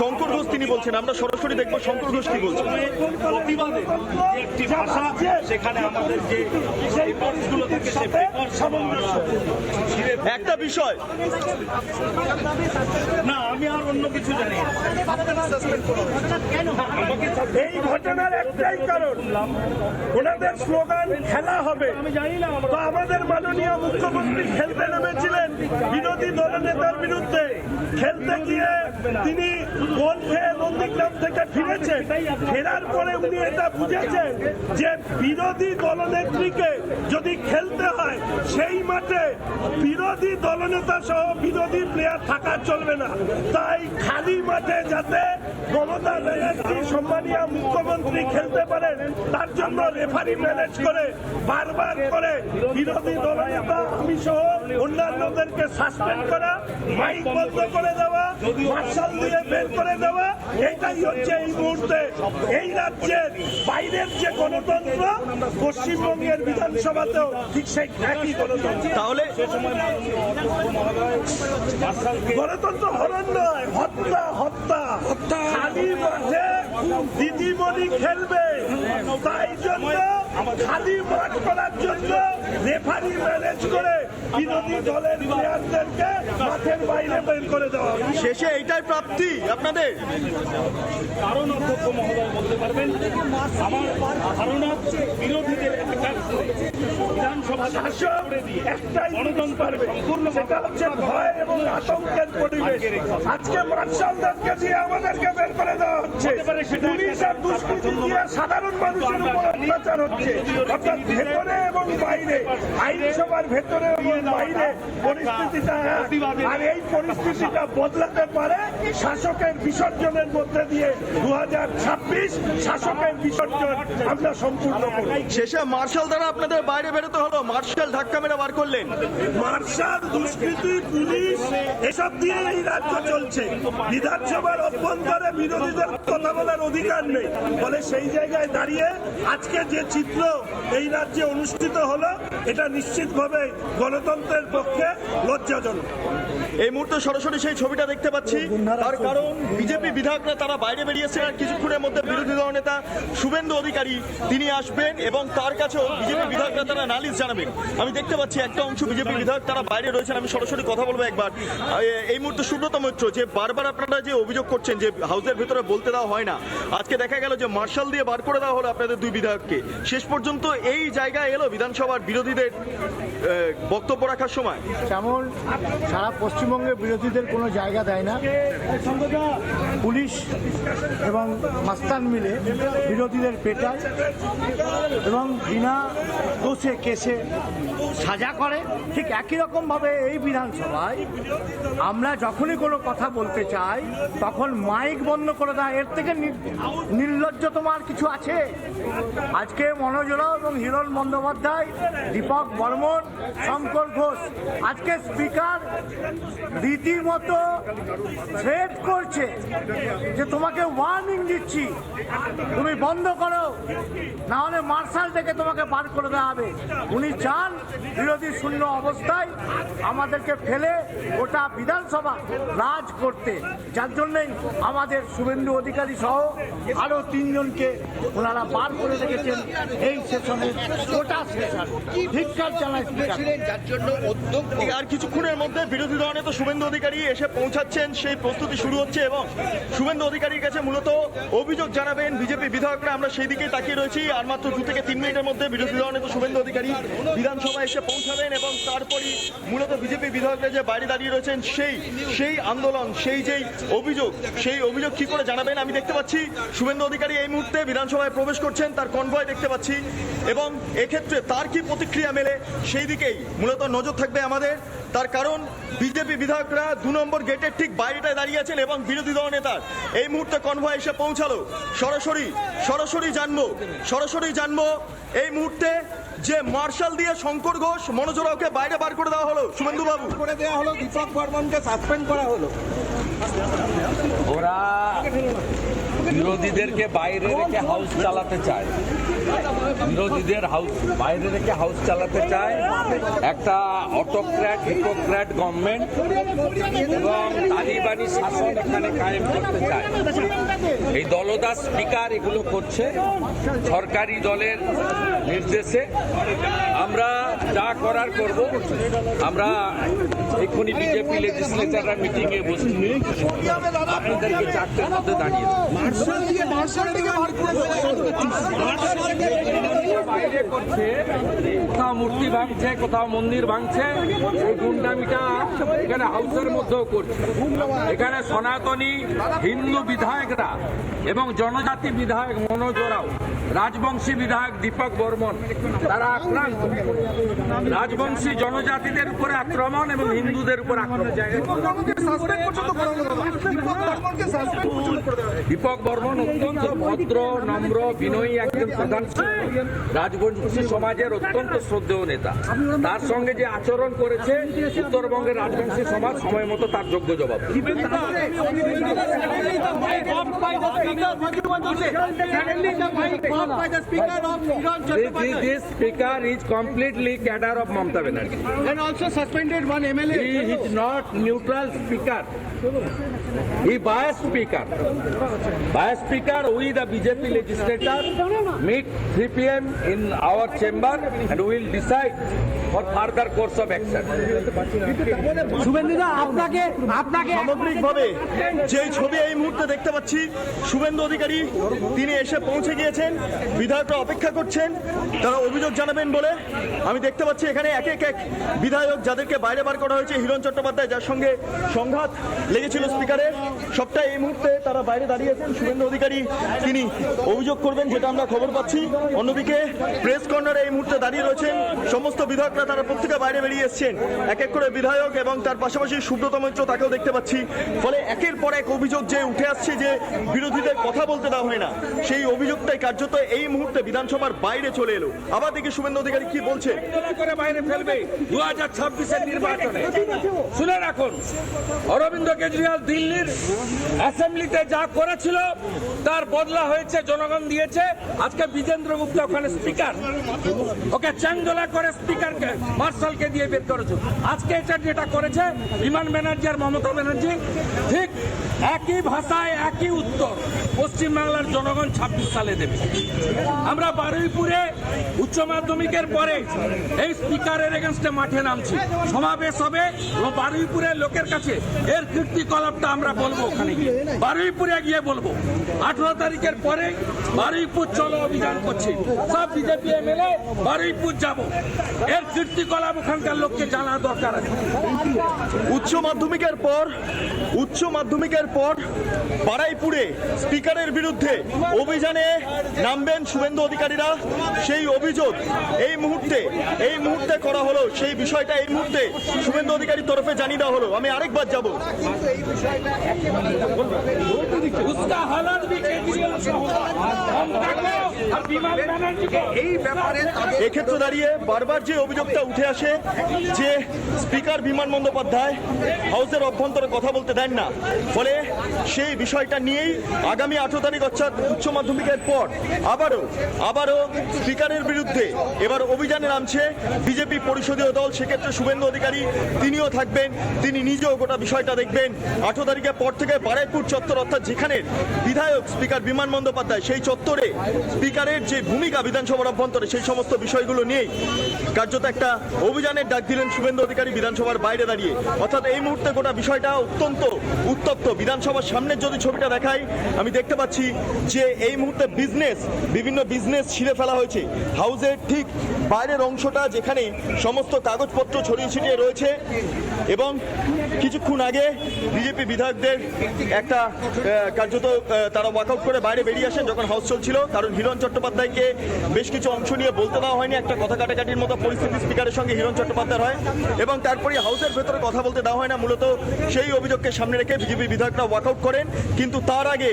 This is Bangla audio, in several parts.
শঙ্কর ঘোষ তিনি বলছেন আমরা সরাসরি দেখব শঙ্কর ঘোষ কি বলছেন। প্রতিবাদে একটি ভাষা সেখানে আমাদের যে রেকর্ডসগুলো থাকে সেই রেকর্ড সামঞ্জস্য। একটা বিষয়। না আমি আর অন্য কিছু জানি এই ঘটনার একটাই কারণ ওনাদের স্লোগান খেলা হবে। আমি জানি না তো আমাদের মাননীয় মুখ্যমন্ত্রী খেলতে নেমেছিলেন। বিরোধী দলনেতার বিরুদ্ধে খেলতে গিয়ে তিনি গোল খেয়ে নন্দীগ্রাম থেকে ফিরেছেন। ফেরার পরে উনি এটা বুঝেছেন যে বিরোধী দলনেত্রীকে যদি খেলতে হয়, সেই মাঠে বিরোধী দলনেতা সহ বিরোধী প্লেয়ার থাকা চলবে না। তাই খালি মাঠে যাতে মমতা ব্যানার্জি, সম্মানীয় মুখ্যমন্ত্রী খেলতে পারেন, তার জন্য রেফারি ম্যানেজ করে বারবার করে বিরোধী দলনেতা, আমি সহ অন্যান্যদেরকে সাসপেন্ড করা মাইক বন্ধ করে দেওয়া মার্শাল দিয়ে বের করে দেওয়া এটাই হচ্ছে এই মুহূর্তে। এই রাজ্যের বাইরের যে গণতন্ত্র পশ্চিমবঙ্গের বিধানসভাতেও ঠিক সেই একই গণতন্ত্র। তাহলে গণতন্ত্র হরণ নয় হত্যা হত্যা। খালি মাঠে দিদিমণি খেলবে। তাই জন্য খালি মাঠ করার জন্য রেফারি ম্যানেজ করে বিরোধী দলের প্লেয়ারদেরকে মাঠের বাইরে বের করে দেওয়া। শেষে এইটাই প্রাপ্তি আপনাদের? কারণ অধ্যক্ষ মহোদয় বলতে পারবেন আমার ধারণা বিরোধীদের বিধানসভা একটাই জিনিস পারবে সেটা হচ্ছে ভয় এবং আতঙ্কের পরিবেশ। আজকে মার্শালদেরকে দিয়ে আমাদেরকে বের করে দেওয়া হচ্ছে। পুলিশ আর দুষ্কৃতি সাধারণ মানুষের উপর অত্যাচার হচ্ছে। অর্থাৎ ভেতরে এবং বাইরে আইনসভার ভেতরে বাইরে পরিস্থিতিটা আর এই পরিস্থিতিটা বদলাতে পারে শাসকের বিসর্জনের মধ্যে দিয়ে দু শাসকের বিসর্জন আমরা সম্পূর্ণ করব। শেষে মার্শাল দ্বারা আপনাদের বাইরে বেরোতে হলো। মার্শাল ধাক্কা মেরে বার করলেন। মার্শাল দুষ্কৃতি পুলিশ এসব দিয়ে এই রাজ্য চলছে। বিধানসভার অভ্যন্তরে বিরোধীদের কথা বলার অধিকার নেই। ফলে সেই জায়গায় দাঁড়িয়ে আজকে যে চিত্র এই রাজ্যে অনুষ্ঠিত হলো এটা নিশ্চিতভাবে গণতন্ত্রের পক্ষে লজ্জাজনক। এই মুহূর্তে সরাসরি সেই ছবিটা দেখতে পাচ্ছি। তার কারণ বিজেপি বিধায়করা তারা বাইরে বেরিয়েছেন আর কিছুক্ষণের মধ্যে বিরোধী দল নেতা শুভেন্দু অধিকারী তিনি আসবেন এবং তার কাছেও বিজেপি বিধায়করা তারা নালিশ জানাবেন। আমি দেখতে পাচ্ছি একটা অংশ বিজেপি বিধায়ক তারা বাইরে রয়েছেন। আমি সরাসরি কথা বলব একবার। এই মুহূর্তে সুব্রত মৈত্র, যে বারবার আপনারা যে অভিযোগ করছেন যে হাউসের ভেতরে বলতে দেওয়া হয় না, আজকে দেখা গেল যে মার্শাল দিয়ে বার করে দেওয়া হলো আপনাদের দুই বিধায়ককে। শেষ পর্যন্ত এই জায়গায় এলো বিধানসভার বিরোধীদের বক্তব্য রাখার সময়। তেমন সারা পশ্চিমবঙ্গে বিরোধীদের কোনো জায়গা দেয় না। পুলিশ এবং মাস্তান মিলে বিরোধীদের পেটায় এবং বিনা দোষে কেসে সাজা করে। ঠিক একই রকমভাবে এই বিধানসভায় আমরা যখনই কোনো কথা বলতে চাই, তখন মাইক বন্ধ করে দেয়। এর থেকে নির্লজ্জ তোমার কিছু আছে? আজকে মনোজরাও এবং হিরণ বন্দ্যোপাধ্যায়, দীপক বর্মন, শঙ্কর ঘোষ, আজকে স্পিকার রীতিমতো থ্রেট করছে যে তোমাকে ওয়ার্নিং দিচ্ছি। তুমি বন্ধ করো। না হলে মার্শাল থেকে তোমাকে বার করে দেওয়া হবে। উনি চান বিরোধী শূন্য অবস্থায় আমাদেরকে ফেলে গোটা বিধানসভা রাজ করতে। যার জন্যই আমাদের শুভেন্দু অধিকারী সহ আরও তিনজনকে ওনারা বার করে রেখেছেন এই সেশনের গোটা সেশন। ধিক্কার জানায় স্পিকার আর কিছুক্ষণের মধ্যে বিরোধী দল নেতা শুভেন্দু অধিকারী এসে পৌঁছাচ্ছেন, সেই প্রস্তুতি শুরু হচ্ছে এবং শুভেন্দু অধিকারীর কাছে মূলত অভিযোগ জানাবেন বিজেপি বিধায়করা। আমরা সেই দিকেই তাকিয়ে রয়েছি, আর মাত্র দু থেকে তিন মিনিটের মধ্যে বিরোধী দল নেতা শুভেন্দু অধিকারী বিধানসভায় এসে পৌঁছাবেন এবং তারপরই মূলত বিজেপি বিধায়করা যে বাইরে দাঁড়িয়ে রয়েছেন, সেই সেই আন্দোলন, সেই যেই অভিযোগ, সেই অভিযোগ কি করে জানাবেন আমি দেখতে পাচ্ছি শুভেন্দু অধিকারী এই মুহূর্তে বিধানসভায় প্রবেশ করছেন, তার কনভয় দেখতে পাচ্ছি। এবং এক্ষেত্রে তার কি প্রতিক্রিয়া মেলে সেই দিকেই মূলত নজর থাকবে আমাদের। তার কারণ বিজেপি বিধায়করা দু নম্বর গেটের ঠিক বাইরেটায় দাঁড়িয়ে আছেন এবং বিরোধী দল নেতার। এই মুহূর্তে কনভয় এসে পৌঁছালো। সরাসরি সরাসরি জানব সরাসরি জানব এই মুহূর্তে যে মার্শাল দিয়ে শঙ্কর ঘোষ মনোজরাওকে বাইরে বার করে দেওয়া হলো। শুভেন্দু বাবু। করে দেওয়া হলো দীপক বর্মনকে সাসপেন্ড করা হলো। ওরা বিরোধীদেরকে বাইরে রেখে হাউস চালাতে চায়। বিরোধীদের হাউস বাইরে রেখে হাউস চালাতে চায়। একটা অটোক্র্যাট ইকোক্র্যাট গভর্নমেন্ট এবং তালিবানি শাসন এখানে কায়েম করতে চায়। এই দলদাস স্পিকার এগুলো করছে সরকারি দলের নির্দেশে আমরা যা করার করব আমরা এক্ষুনি বিজেপি লেজিসলেচাররা মিটিংয়ে বসছি আপনাদেরকে চারটের মধ্যে দাঁড়িয়ে। বাইরে করছে, কোথাও মূর্তি ভাঙছে, কোথাও মন্দির ভাঙছে, এই গুন্ডামিটা এখানে হাউসের মধ্যেও করছে। এখানে সনাতনী, হিন্দু বিধায়করা এবং জনজাতি বিধায়ক মনোজ ওরাও, রাজবংশী বিধায়ক দীপক বর্মন, তারা আক্রান্ত। রাজবংশী জনজাতিদের উপরে আক্রমণ এবং হিন্দুদের উপর আক্রমণ। দীপক বর্মন অত্যন্ত ভদ্র, নম্র, বিনয়ী একজন প্রধান। রাজবংশী সমাজের অত্যন্ত শ্রদ্ধেয় নেতা। তার সঙ্গে যে আচরণ করেছে উত্তরবঙ্গের রাজবংশী সমাজ সময় মতো তার যোগ্য জবাব। Is completely cadre of Mamata Banerjee. And also suspended one MLA he is not neutral speaker he bias speaker bias speaker we the BJP legislator meet 3 PM in our chamber and we will decide for further course of action. শুভেন্দুদা আপনাকে আপনাকে সামগ্রিকভাবে যেই ছবি এই মুহূর্তে দেখতে পাচ্ছি শুভেন্দু অধিকারী তিনি এসে পৌঁছে গিয়েছেন বিধায়করা অপেক্ষা করছেন তারা অভিযোগ জানাবেন বলে। আমি দেখতে পাচ্ছি এখানে এক এক এক বিধায়ক যাদেরকে বাইরে বার করা হয়েছে হিরণ চট্টোপাধ্যায় যার সঙ্গে সংঘাত লেগেছিল স্পিকারের সবটা এই মুহূর্তে তারা বাইরে দাঁড়িয়েছেন। শুভেন্দু অধিকারী তিনি অভিযোগ করবেন যেটা আমরা খবর পাচ্ছি। অন্যদিকে প্রেস কর্নারে এই মুহূর্তে দাঁড়িয়ে রয়েছেন। সমস্ত বিধায়করা তারা প্রত্যেকে বাইরে বেরিয়ে এসছেন। এক এক করে বিধায়ক এবং তার পাশাপাশি সুব্রত মৈত্র তাকেও দেখতে পাচ্ছি। ফলে একের পর এক অভিযোগ যে উঠে আসছে যে বিরোধীদের কথা বলতে দেওয়া হয় না, সেই অভিযোগটাই কার্যত এই মুহূর্তে বিধানসভার বাইরে চলে এলো। আবার দেখি শুভেন্দু অধিকারী কি ফেলবে। দু হাজার ছাব্বিশের নির্বাচনে। শুনে রাখুন, অরবিন্দ কেজরিওয়াল দিল্লির অ্যাসেম্বলিতে যা করেছিল, তার বদলা হয়েছে, জনগণ দিয়েছে। আজকে বিজেন্দ্র গুপ্ত ওখানে স্পিকার। ওকে চ্যাংদোলা করে স্পিকারকে, মার্শালকে দিয়ে বের করেছে। আজকে এটা যেটা করেছে, বিমান ব্যানার্জি আর মমতা ব্যানার্জি, ঠিক একই ভাষায় একই উত্তর পশ্চিমবাংলার জনগণ ছাব্বিশ সালে দেবে। আমরা বারুইপুরে উচ্চ মাধ্যমিকের পরে এই স্পিকারের এগেনস্টে মাঠে নামছি। সমাবেশ হবে এবং বারুইপুরের লোকের কাছে এর কীর্তিকলাপটা আমরা বলব ওখানে গিয়ে। বারুইপুরে গিয়ে বলব। আঠারো তারিখের পরে বারুইপুর চলো অভিযান করছি। বিজেপি এমএলএ বারুইপুর যাব এর কীর্তিকলাপ ওখানকার লোককে জানা দরকার আছে উচ্চ মাধ্যমিকের পর উচ্চ মাধ্যমিকের পর বারাইপুরে স্পিকারের বিরুদ্ধে অভিযানে নামবেন শুভেন্দু অধিকারীরা সেই অভিযোগ এই মুহূর্তে এই মুহূর্তে করা হলো সেই বিষয়টা এই মুহূর্তে শুভেন্দু অধিকারীর তরফে জানিয়ে দেওয়া হলো আমি আরেকবার যাব उसका हालात भी এক্ষেত্রে দাঁড়িয়ে বারবার যে অভিযোগটা উঠে আসে, যে স্পিকার বিমান বন্দ্যোপাধ্যায় হাউসের অভ্যন্তরে কথা বলতে দেন না। ফলে সেই বিষয়টা নিয়েই আগামী আঠারো তারিখ অর্থাৎ উচ্চ মাধ্যমিকের পর আবারও আবারও স্পিকারের বিরুদ্ধে এবার অভিযানে নামছে বিজেপি পরিষদীয় দল। সেক্ষেত্রে শুভেন্দু অধিকারী তিনিও থাকবেন, তিনি নিজেও গোটা বিষয়টা দেখবেন। আঠারো তারিখের পর থেকে বারাইপুর চত্বর, অর্থাৎ যেখানে বিধায়ক স্পিকার বিমান বন্দ্যোপাধ্যায়, সেই চত্বরে স্পিকার স্পিকারের যে ভূমিকা বিধানসভার অভ্যন্তরে, সেই সমস্ত বিষয়গুলো নিয়েই কার্যত একটা অভিযানের ডাক দিলেন শুভেন্দু অধিকারী বিধানসভার বাইরে দাঁড়িয়ে। অর্থাৎ এই মুহূর্তে গোটা বিষয়টা অত্যন্ত উত্তপ্ত। বিধানসভার সামনের যদি ছবিটা দেখাই, আমি দেখতে পাচ্ছি যে এই মুহূর্তে বিজনেস বিভিন্ন বিজনেস ছিঁড়ে ফেলা হয়েছে। হাউসের ঠিক বাইরের অংশটা যেখানে সমস্ত কাগজপত্র ছড়িয়ে ছিটিয়ে রয়েছে এবং কিছুক্ষণ আগে বিজেপি বিধায়কদের একটা কার্যত তারা ওয়াকআউট করে বাইরে বেরিয়ে আসেন যখন হাউস চলছিল। কারণ হিরণ চট্টোপাধ্যায়কে বেশ কিছু অংশ নিয়ে বলতে দেওয়া হয়নি একটা কথা কাটাকাটির মতো পরিস্থিতি স্পিকারের সঙ্গে হিরণ চট্টোপাধ্যায় হয় এবং তারপরে হাউসের ভেতরে কথা বলতে দেওয়া হয় না মূলত সেই অভিযোগকে সামনে রেখে বিজেপি বিধায়করা ওয়াকআউট করেন। কিন্তু তার আগে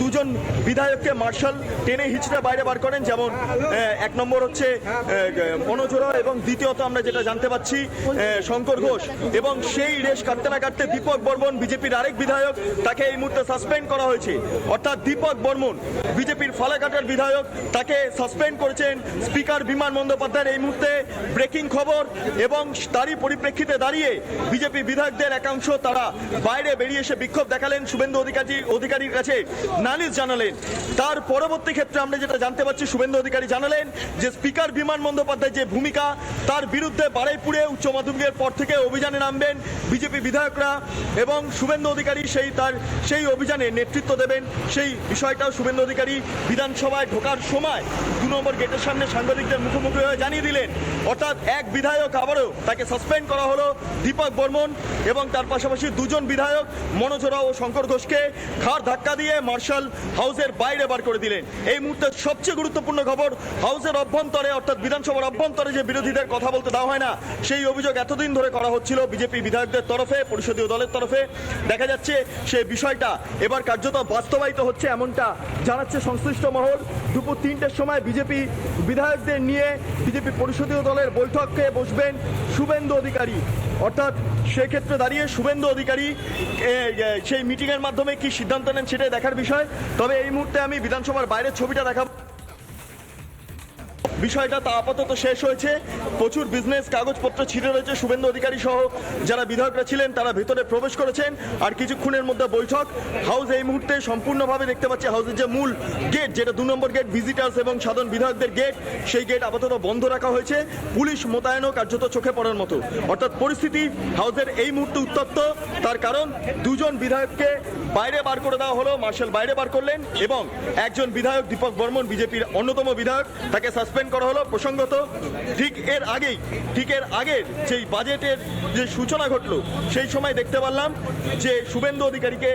দুজন বিধায়ককে মার্শাল টেনে হিচড়ে বাইরে বার করেন যেমন এক নম্বর হচ্ছে আহ, মনোজ ওরাও এবং দ্বিতীয়ত আমরা যেটা জানতে পাচ্ছি শঙ্কর ঘোষ এবং সেই রেশ কাটতে না কাটতে দীপক বর্মন বিজেপির আরেক বিধায়ক তাকে এই মুহূর্তে সাসপেন্ড করা হয়েছে। অর্থাৎ দীপক বর্মন বিজেপির ফালাকাটার বিধায়ক তাকে সাসপেন্ড করেছেন স্পিকার বিমান বন্দ্যোপাধ্যায়ের এই মুহূর্তে ব্রেকিং খবর এবং তারই পরিপ্রেক্ষিতে দাঁড়িয়ে বিজেপি বিধায়কদের একাংশ তারা বাইরে বেরিয়ে এসে বিক্ষোভ দেখালেন। শুভেন্দু অধিকারী, অধিকারীর কাছে নালিশ জানালেন। তার পরবর্তী ক্ষেত্রে আমরা যেটা জানতে পারছি, শুভেন্দু অধিকারী জানালেন যে স্পিকার বিমান বন্দ্যোপাধ্যায়ের যে ভূমিকা, তার বিরুদ্ধে বারুইপুরে উচ্চ মাধ্যমিকের পর থেকে অভিযানে নামবেন বিজেপি বিধায়করা এবং শুভেন্দু অধিকারী সেই তার সেই অভিযানে নেতৃত্ব দেবেন। সেই বিষয়টাও শুভেন্দু অধিকারী বিধানসভায় ঢোকার সময় দু নম্বর গেটের সামনে সাংবাদিকদের মুখোমুখি হয়ে জানিয়ে দিলেন, অর্থাৎ এক বিধায়ক আবারও তাকে সাসপেন্ড করা হলো দীপক বর্মন এবং তার পাশাপাশি দুজন বিধায়ক মনোজরা ও শঙ্কর ঘোষকে ঘাড় ধাক্কা দিয়ে মার্শাল হাউসের বাইরে বার করে দিলেন। এই মুহূর্তে সবচেয়ে গুরুত্বপূর্ণ খবর, হাউসের অভ্যন্তরে, অর্থাৎ বিধানসভার অভ্যন্তরে যে বিরোধীদের কথা বলতে দেওয়া হয় না, সেই অভিযোগ এতদিন ধরে করা হচ্ছিল বিজেপি বিধায়কদের তরফে, পরিষদীয় দলের তরফে। দেখা যাচ্ছে সেই বিষয়টা এবার কার্যত বাস্তবায়িত হচ্ছে এমনটা জানাচ্ছে সংশ্লিষ্ট মহল। দুপুর তিনটের সময় বিজেপি বিধায়কদের নিয়ে বিজেপি পরিষদীয় দলের বৈঠকে বসবেন শুভেন্দু অধিকারী। অর্থাৎ সেক্ষেত্রে দাঁড়িয়ে শুভেন্দু অধিকারী সেই মিটিংয়ের মাধ্যমে কি সিদ্ধান্ত নেন সেটাই দেখার বিষয়। তবে এই মুহূর্তে আমি বিধানসভার বাইরের ছবিটা দেখাবো। বিষয়টা তা আপাতত শেষ হয়েছে। প্রচুর বিজনেস কাগজপত্র ছিঁড়ে রয়েছে শুভেন্দু অধিকারী সহ যারা বিধায়করা ছিলেন, তারা ভেতরে প্রবেশ করেছেন। আর কিছুক্ষণের মধ্যে বৈঠক। হাউস এই মুহূর্তে সম্পূর্ণভাবে দেখতে পাচ্ছি হাউসের যে মূল গেট যেটা দু নম্বর গেট ভিজিটার্স এবং সাধারণ বিধায়কদের গেট সেই গেট আপাতত বন্ধ রাখা হয়েছে। পুলিশ মোতায়েনও কার্যত চোখে পড়ার মতো। অর্থাৎ পরিস্থিতি হাউসের এই মুহূর্তে উত্তপ্ত। তার কারণ, দুজন বিধায়ককে বাইরে বার করে দেওয়া হলো, মার্শাল বাইরে বার করলেন এবং একজন বিধায়ক, দীপক বর্মন, বিজেপির অন্যতম বিধায়ক, তাকে সাসপেন্ড করা হলো প্রসঙ্গত, ঠিক এর আগেই, ঠিক এর আগের যেই বাজেটের যে সূচনা ঘটলো, সেই সময় দেখতে পারলাম যে শুভেন্দু অধিকারীকে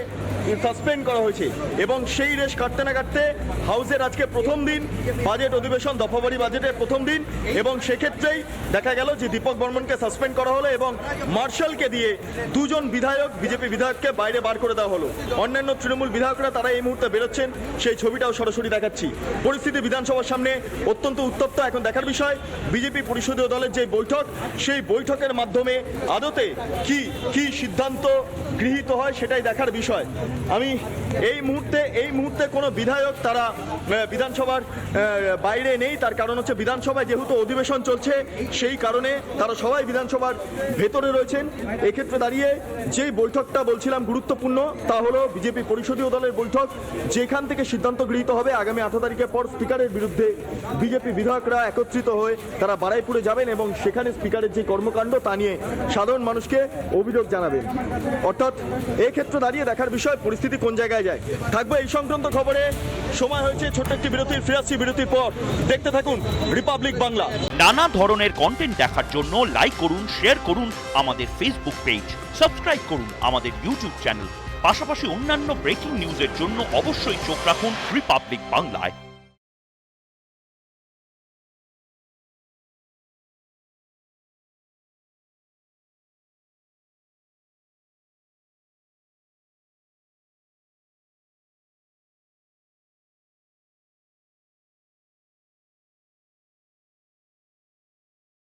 সাসপেন্ড করা হয়েছে। এবং সেই রেশ কাটতে না কাটতে হাউসের আজকে প্রথম দিন বাজেট অধিবেশন, দফাবাড়ি বাজেটের প্রথম দিন, এবং সেক্ষেত্রেই দেখা গেল যে দীপক বর্মনকে সাসপেন্ড করা হলো এবং মার্শালকে দিয়ে দুজন বিধায়ক, বিজেপি বিধায়ককে বাইরে বার করে দেওয়া হলো। অন্যান্য তৃণমূল বিধায়করা তারা এই মুহূর্তে বেরোচ্ছেন, সেই ছবিটাও সরাসরি দেখাচ্ছি। পরিস্থিতি বিধানসভার সামনে অত্যন্ত উত্তপ্ত এখন দেখার বিষয়। বিজেপি পরিষদীয় দলের যে বৈঠক, সেই বৈঠকের মাধ্যমে আদতে কি কি সিদ্ধান্ত গৃহীত হয় সেটাই দেখার বিষয়। আমি এই মুহূর্তে এই মুহূর্তে কোনো বিধায়ক তারা বিধানসভার বাইরে নেই। তার কারণ হচ্ছে বিধানসভায় যেহেতু অধিবেশন চলছে, সেই কারণে তারা সবাই বিধানসভার ভেতরে রয়েছেন। এক্ষেত্রে দাঁড়িয়ে যেই বৈঠকটা বলছিলাম গুরুত্বপূর্ণ, তা হলো বিজেপি পরিষদীয় দলের বৈঠক, যেখান থেকে সিদ্ধান্ত গৃহীত হবে। আগামী আঠারো তারিখের পর স্পিকারের বিরুদ্ধে বিজেপি বিধায়করা একত্রিত হয়ে তারা বারাইপুরে যাবেন এবং সেখানে স্পিকারের যে কর্মকাণ্ড, তা নিয়ে সাধারণ মানুষকে অভিযোগ জানাবেন। অর্থাৎ এক্ষেত্রে দাঁড়িয়ে দেখার বিষয় পরিস্থিতি কোন জায়গায় যায়? থাকবে এই সংক্রান্ত খবরে। সময় হয়েছে ছোট্ট একটি বিরতির ফিরাচ্ছি বিরতির পর। দেখতে থাকুন রিপাবলিক বাংলা। নানা ধরনের কন্টেন্ট দেখার জন্য লাইক করুন শেয়ার করুন আমাদের ফেসবুক পেজ সাবস্ক্রাইব করুন আমাদের ইউটিউব চ্যানেল পাশাপাশি অন্যান্য ব্রেকিং নিউজের জন্য অবশ্যই চোখ রাখুন রিপাবলিক বাংলায়।